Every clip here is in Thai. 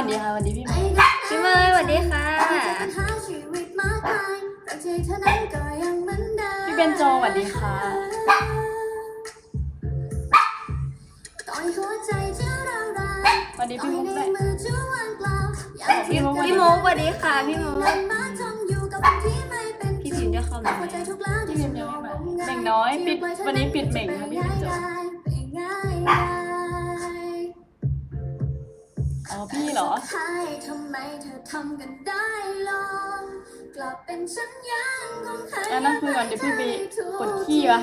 วัสดีค่ะสวัสดีพี่เมย์พี่เมย์สวัสดีค่ะ พี่เบนโจสวัสดีค่ะต่อยหัวใจจะร้าวรานสวัสดีพี่มุกด้วยมือจะว่างเปล่าอยากพี่มุกพี่โมกสวัสดีค่ะ พี่โมกเล่นมาจมอยู่กับคนที่ไม่เป็นพี่พิมพ์จะเข้ามาไหมหัวใจทุกแล้วพี่พิมพ์ยังไม่มาเม่งน้อย ปิดวันนี้ปิดเม่งค่ะพี่เบนโจง่ายๆ อ๋อพี่เหรอ ใช่ทำไมเธอทำกันได้ลองกลับเป็นฉันยังคงเคยอะนั่งคุยก่อนเดี๋ยวพี่บีปวดขี้ว่ะ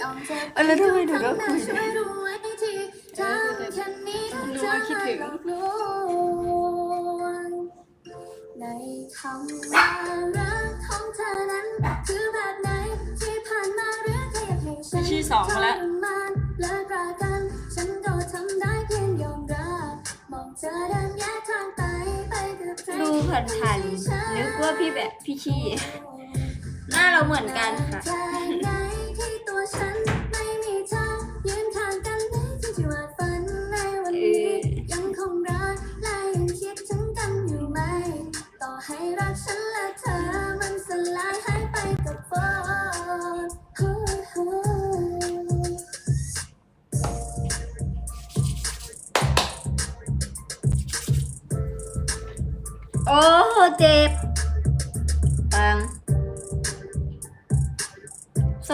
ยอมเจ็บเออแล้วทำไมถึงต้องคุยช่วยรู้ไว้ทีทำแค่นี้ต้องรู้จะว่าคิดถึงหลอกลวงในคำว่ารักของเธอนั้น คือแบบไหนที่ผ่านมาหรือแค่อยากให้ฉันพี่ชี้สองมาแล้ว ทรมาน ดินแยกทางไปไปกับใครดูผ่านผ่านๆนึกว่าพี่แบบพี่ขี้ หน้าเราเหมือนกันค่ะ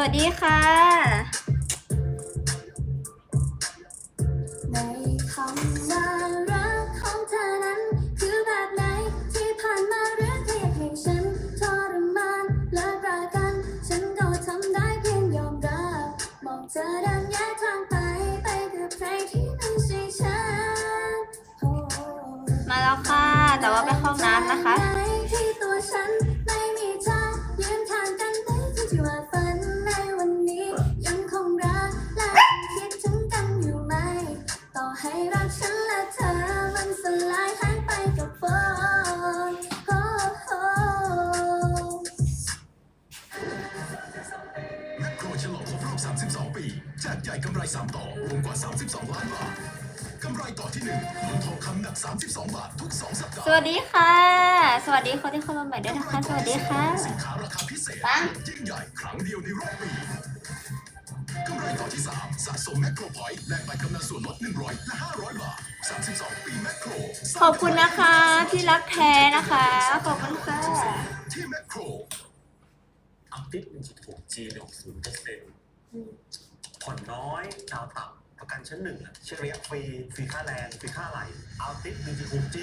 วัสดีค่ะ ดาสห์วัสดีค่ะ สวัสดีคนที่เข้ามาใหม่ด้วยนะคะ สวัสดีค่ะสินค้าราคาพิเศษปังยิ่งใหญ่ครั้งเดียวในรอบปีกำไรต่อที่ 3 สะสมแมคโครพอยต์แลกไปกำนันส่วนลด100 และ 500 บาท 32 ปีแมคโครขอบคุณนะคะพี่รักแท้นะคะ ขอบคุณค่ะที่แมคโครอัพติด1.6 G ดอก0เปอร์เซ็นต์ผ่อนน้อยดาวต่ำ ประกันชั้นหนึ่งอะเช็คระยะฟรีฟรีค่าแรงฟรีค่าอะไหลอัพติด1.6 G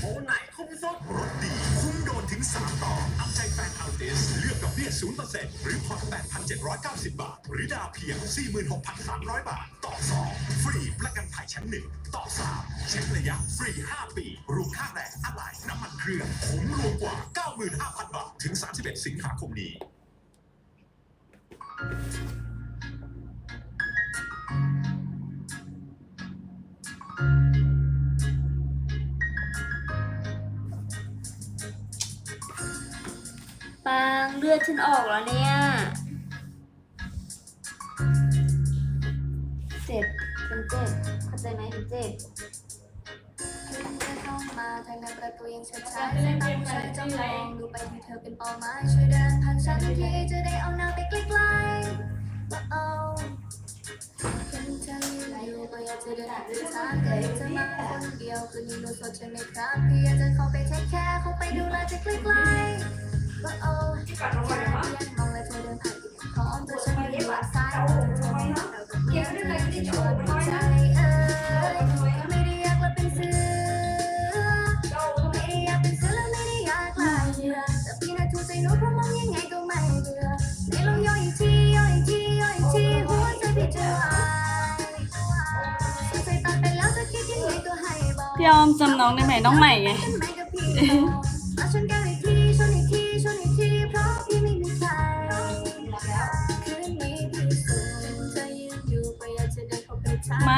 โอ้ไหนคุ้มสุดรถดีคุ้มโดนถึง 3 ต่อ เอาใจแฟนอัลติสเลือกดอกเบี้ย0%หรือผ่อน8,790 บาท หรือดาวเพียง 46,300 บาท ต่อ 2 ฟรีประกันภัยชั้น1ต่อ 3 เช็คระยะฟรี 5 ปี รวมค่าแรงอะไหล่น้ำมันเครื่องคุ้มรวมกว่า 95,000 บาท ถึง 31 สิงหาคมนี้ ปังเลือดฉันออกแล้วเนี่ย เจ็บฉันเจ็บเข้าใจไหมฉันเจ็บเข้ามาทางในประตูยังเฉิดฉายสายตาผู้ชายจ้องมองดูไปที่เธอเป็นป้าหมาช่วยเดินผ่านฉันทีจะได้เอาน้าไปใกล้ๆว่าเอาเห็นเธอยืนอยู่ก็อยากจะเดินหรือทางแต่เธอมาคนเดียวคืนนี้หนูสดใช่ไหมครับพี่อยากจะเข้าไปเทคแคร์เข้าไปดูแลจะใกล้ๆ ว่าเอาแค่ยังมองและเธอเดินผ่านอีกพร้องในใหนูเพราะมองยังไงก็ไม่เบื่อไหนลองย่อยอีกทีย่อยอีกทีย่อยอีกทีหัวใจพี่จะวายสงสัยตัดไปแล้วจะคิดยังไงก็ให้บอกพี่ออมจำน้องได้ไหมน้องใหม่ไง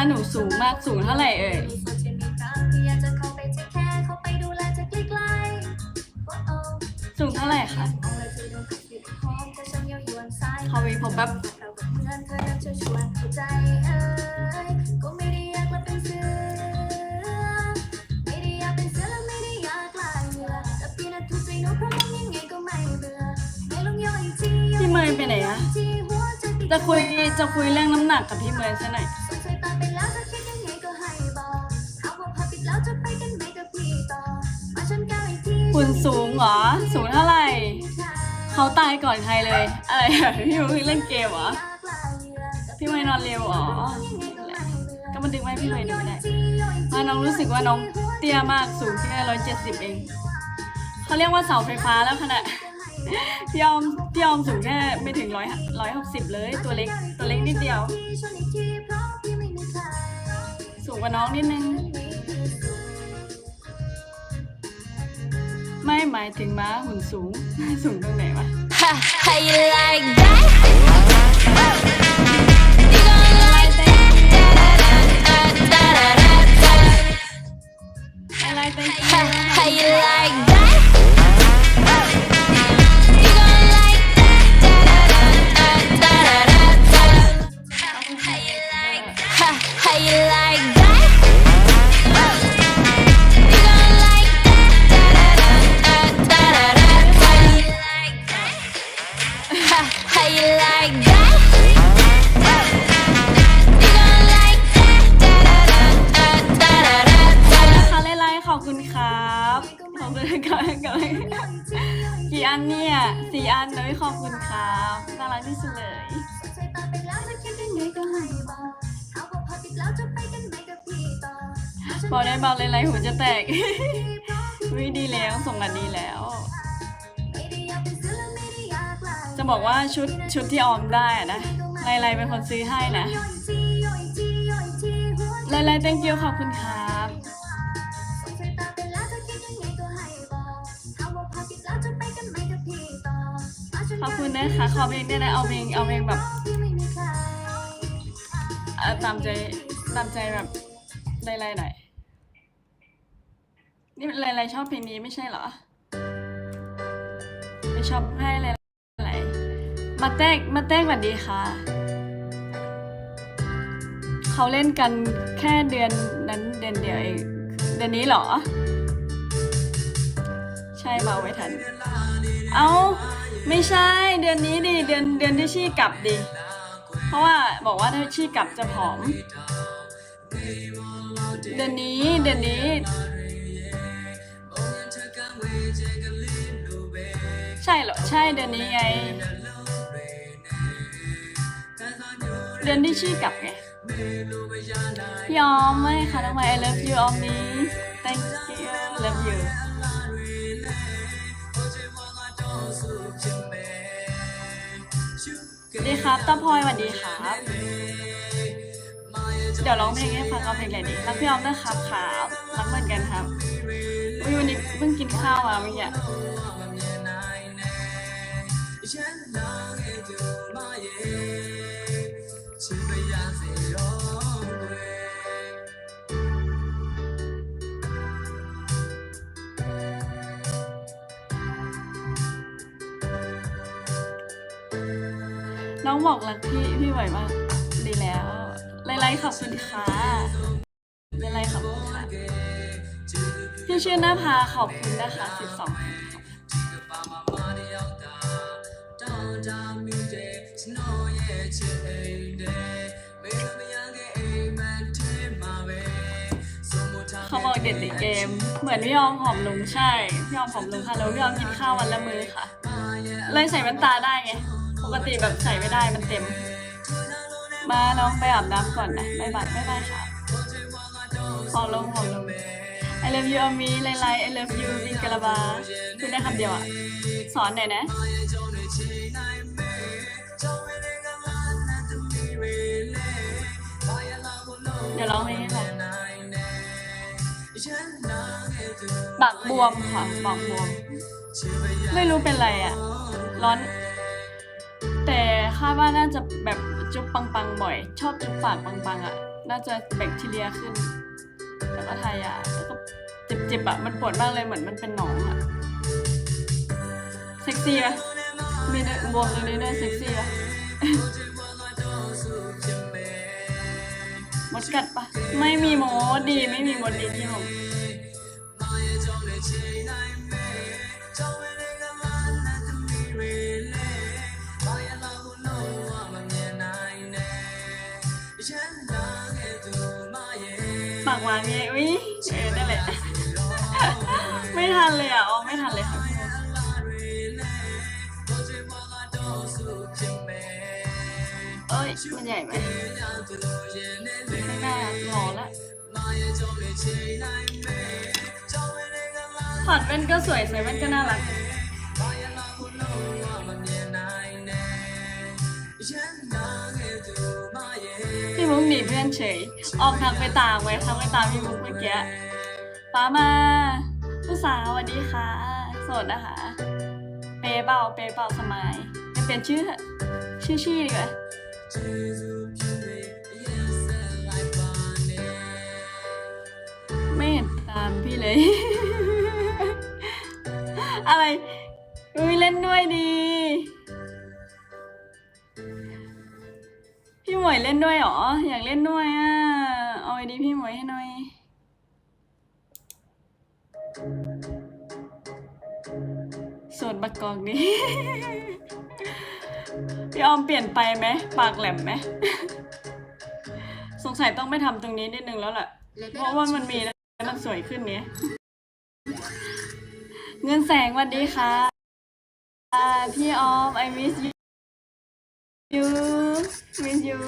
หนูสูงมากสูงเท่าไหร่เอ่ยสูงเท่าไหร่คะพอวีผมแบบพี่เมย์ไปไหนอะจะคุยจะคุยเรื่องน้ำหนักกับพี่เมย์ใช่ไหม แก้วอีกทีคุณสูงเหรอ สูงเท่าไหร่ เขาตายก่อนใครเลย อะไรอะพี่เมย์เล่นเกมเหรอ พี่เมย์นอนเร็วเหรอ ก็มันดึงไว้พี่เมย์ดูไม่ได้มาน้องรู้สึกว่าน้องเตี้ยมากสูงแค่ร้อยเจ็ดสิบเอง เขาเรียกว่าเสาไฟฟ้าแล้วขนาดพี่ออมพี่ออมสูงแค่ไม่ถึงร้อยร้อยหกสิบเลย ตัวเล็กตัวเล็กนิดเดียว สูงกว่าน้องนิดนึง ไม่หมายถึงม้าหุ่นสูง สูงตรงไหนวะ How you like that? คุณครับขอบคุณครับกี่อันเนี่ยสี่อันเลยขอบคุณครับน่ารักที่สุดเลยบอกได้บอกเลยไรหูจะแตกวิดีแล้วส่งกันดีแล้ว จะบอกว่าชุดชุดที่ออมได้อะนะไลไลเป็นคนซื้อให้นะไลไล thank you ขอบคุณครับ ขอบคุณนะคะขอเพลงได้นะเอาเพลงเอาเพลงแบบเอ่อตามใจตามใจแบบไลไลหน่อยนี่ไลไลชอบเพลงนี้ไม่ใช่เหรอไม่ชอบให้ไลไลมาเต้งมาเต้งสวัสดีค่ะเขาเล่นกันแค่เดือนนั้นเดือนเดียวเองเดือนนี้เหรอ ใช่มาไว้ทัน เอา ไม่ใช่เดือนนี้ดิเดือนเดือนที่ชี่กลับดิเพราะว่าบอกว่าถ้าชี่กลับจะผอม เดือนนี้เดือนนี้ ใช่เหรอใช่เดือนนี้ไง เดือนที่ชี่กลับไงพี่อมไหมคะทำไม I love you ออมนี้ thank you love you ดีครับตาพลอยสวัสดีครับ เดี๋ยวร้องเพลงให้ฟังเอาเพลงอะไรดีรักพี่ออมนะครับครับรักเหมือนกันครับวันนี้เพิ่งกินข้าวมาเมื่อกี้น้อง้องบอกรักพี่พี่ไหวมากดีแล้วไลไลขอบคุณค่ะไลไลขอบคุณค่ะพี่ชื่อหน้าพาขอบคุณนะคะสิบสองเขาบอกเด็ดในเกม เหมือนพี่ออมหอมลุงใช่ พี่ออมหอมลุงค่ะแล้วพี่ออมกินข้าววันละมื้อค่ะ เลยใส่แว่นตาได้ไง กติแบบใส่ไม่ได้มันเต็ม มาน้องไปอาบน้ำก่อนนะบายบายบายบายค่ะขอลงขอลง I love you อามีไลไล I love you วิงกะลาบาพูดได้คำเดียวอะ สอนหน่อยนะเดี๋ยวร้องเพลงให้ฟังปากบวมค่ะปากบวม ไม่รู้เป็นไรอะ ร้อน แต่คาดว่าน่าจะแบบจุ๊บปังๆบ่อย ชอบจุ๊บปากปังๆอะ น่าจะแบคทีเรียขึ้น แล้วก็ทายาแล้วก็เจ็บๆอะมันปวดมากเลยเหมือนมันเป็นหนองอะ เซ็กซี่อะมีเนื้อบวมตรงนี้ด้วยเซ็กซี่อะมดกัดปะไม่มีมดดีไม่มีมดดีที่ผม งอุ้ยเออนั่นแหละ ไม่ทันเลยอะอ๋อไม่ทันเลยค่ะเอ้ยมันใหญ่ไหมไม่น่าหล่อละถอดแว่นก็สวยใส่แว่นก็น่ารัก มุกหนีเพื่อนเฉย ออกทางไปตามไว้ทางไปตามพี่มุกเมื่อกี้ป้ามา ผู้สาวสวัสดีค่ะ โสดนะคะ เปเป่าเปเป่าสมายจะเปลี่ยนชื่อ ชื่อชี่ดีกว่าไม่เห็นตามพี่เลย อะไรอุ้ยเล่นด้วยดี หมวยเล่นด้วยเหรอ อยากเล่นด้วยอะ เอาไอดีพี่หมวยให้หน่อยส่วนบักกอกนี้พี่ออมเปลี่ยนไปไหม ปากแหลมไหม สงสัยต้องไปทำตรงนี้นิดนึงแล้วแหละ เพราะว่ามันมีแล้วมันสวยขึ้นเนี้ยเงินแสงวัสดีค่ะพี่ออม I miss you you miss you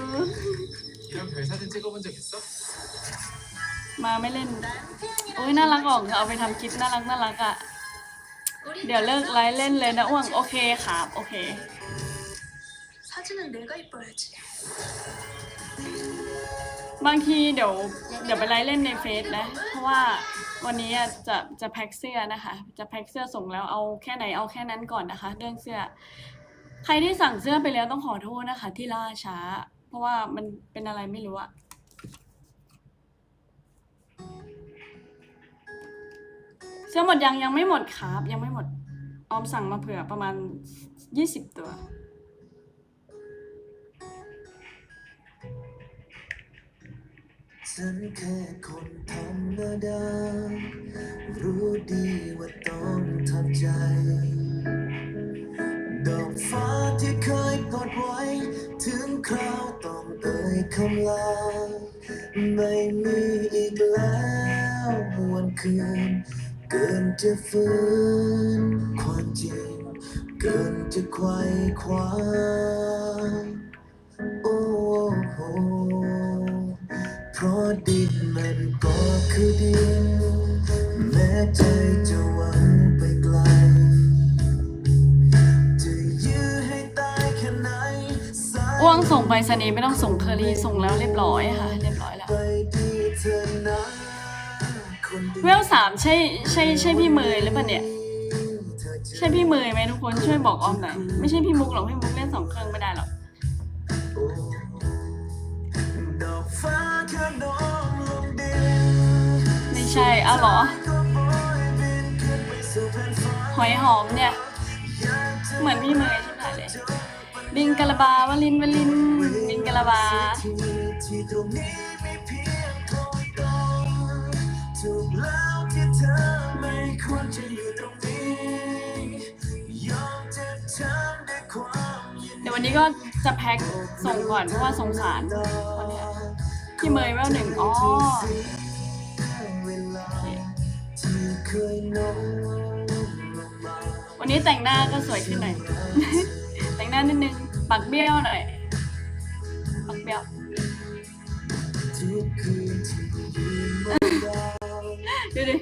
이런 별사진 찍어본 적 있어? มาไม่เล่น โอ้ยน่ารักออกเอาไปทำคลิปน่ารักน่ารักอ่ะ เดี๋ยวเลิกไลฟ์เล่นเลยนะอ้วงโอเคครับโอเค 사진은 내가 이뻐야지 บางทีเดี๋ยวเดี๋ยวไปไลฟ์เล่นในเฟซนะ เพราะว่าวันนี้อะจะจะแพ็คเสื้อนะคะ จะแพ็คเสื้อส่งแล้วเอาแค่ไหนเอาแค่นั้นก่อนนะคะ เรื่องเสื้อ ใครที่สั่งเสื้อไปแล้วต้องขอโทษนะคะ ที่ล่าช้า เพราะว่ามันเป็นอะไรไม่รู้อะเสื้อหมดยังยังไม่หมดครับ ยังไม่หมด ออมสั่งมาเผื่อประมาณยี่สิบตัว ฉันแค่คนธรรมดา รู้ดีว่าต้องทำใจ ฟ้าที่เคยปลดไว้ ถึงคราวต้องเอ่ยคำลา ไม่มีอีกแล้ววันคืน เกินจะฟื้นความจริง เกินจะไขว้คว้าโอ้โหเพราะดินมันก็คือดิน แม้ใจจะ สายอ้วงส่งไปสนีย์ไม่ต้องส่งเคอรี่ส่งแล้วเรียบร้อยค่ะ เรียบร้อยแล้ว เวลสามใช่ใช่ใช่พี่เมยหรือเปล่าเนี่ย ใช่พี่เมยไหมทุกคนช่วยบอกออมหน่อยไม่ใช่พี่มุกหรอกพี่มุกเล่นสองเครื่องไม่ได้หรอกไม่ใช่อ้าวหรอหอยหอมเนี่ย เหมือนพี่เมยที่ผ่านเลย ลิงกะละบาวลินวลินลิงกะละบาที่ที่ตรงนี้มีเพียงคอยตรงถูกแล้วที่เธอไม่ควรจะอยู่ตรงนี้ยอมจะทำด้วยความยินเดี๋ยววันนี้ก็จะแพ็คส่งก่อนเพราะว่าสงสารดีคนเนี้ยพี่เมยแววหนึ่งอ๋อเวลาที่เคยโน้มลงมาวันนี้แต่งหน้าก็สวยขึ้นหน่อยแต่งห น้านิดนึงปักเบี้ยวหน่อยปักเบี้ยวทุกคืนที่ยืนบนดาวดูดิ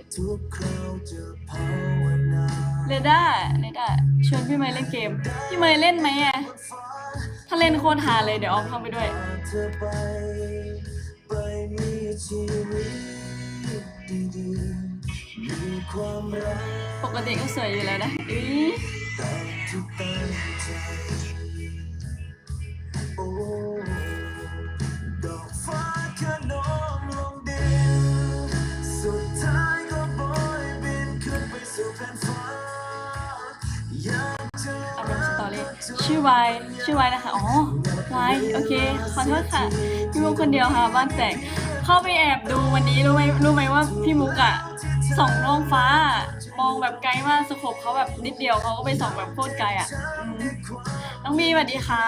เรด้าเรด้าชวนพี่เมย์เล่นเกม พี่เมย์เล่นไหมอะถ้าเล่นโคตรหาเลยเดี๋ยวออมเข้าไปด้วยปกติก็สวยอยู่แล้วนะอุ๊ย ชื่อวายชื่อวายนะคะ อ๋อวายโอเค ขอโทษค่ะ พี่มุกคนเดียวค่ะ บ้านแตก เข้าไปแอบดูวันนี้รู้ไหมรู้ไหมว่าพี่มุกอะส่องท้องฟ้า มองแบบไกลมากสโคปเขาแบบนิดเดียวเขาก็ไปส่องแบบโคตรไกลอะน้องมีสวัสดีค่ะ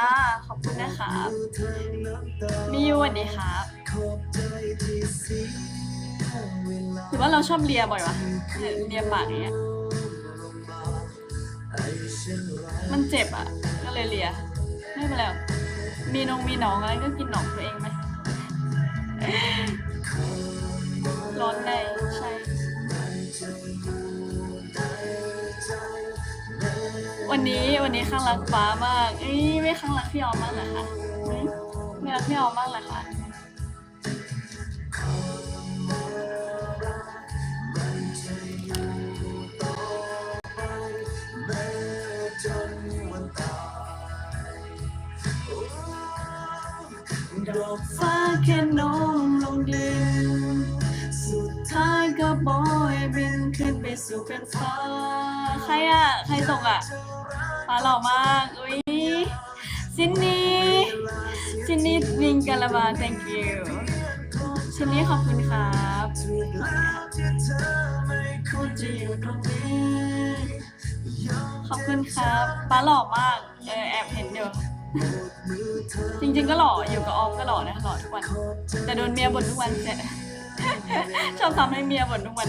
ขอบคุณนะคะมียูสวัสดีครับหรือว่าเราชอบเลียบ่อยวะเรียเลียปากอย่างเงี้ยมันเจ็บอะ เลยเลียไม่เป็นไรหรอกมีนงมีหนองอะไรก็กินหนองตัวเองไหมร้อนในใช่ วันนี้วันนี้ข้างรักฟ้ามากเอ้ยไม่ข้างรักพี่ออมมากเหรอคะหึไม่รักพี่ออมมากเหรอคะ แค่โน้มลงดิน สุดท้ายก็บอยบินขึ้นไปสู่เป็นฟ้าใครอะ ใครส่งอะฟ้าหล่อมาก อุ้ยซินนี่ซินนี่วิงกาลาบา thank you ซินนี่ขอบคุณครับขอบคุณครับฟ้าหล่อมาก เออแอบเห็นอยู่ จริงๆก็หล่ออยู่กับออมก็หล่อนะหล่อทุกวัน แต่โดนเมียบ่นทุกวันเสร็จชอบทำให้เมียบ่นทุกวัน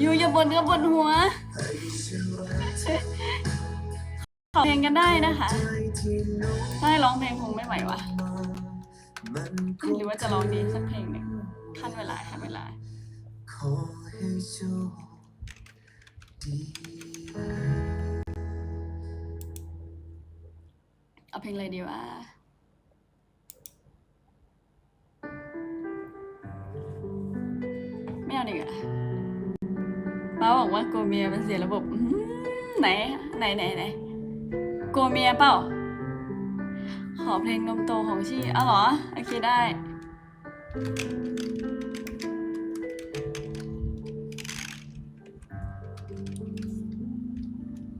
อยู่อย่าบ่นก็บ่นหัวขอเพลงกันได้นะคะถ้าให้ร้องเพลงคงไม่ไหววะหรือว่าจะร้องดีสักเพลงหนึ่งขั้นเวลาขั้นเวลาขอให้โชคดี เอาเพลงอะไรดีวะไม่เอาดีกว่าป้าบอกว่าโกเมียมันเสียระบบไหนไหนไหนไหนกลัวเมียเปล่า ขอเพลงนมโตของชี่อ้าวเหรอ โอเคได้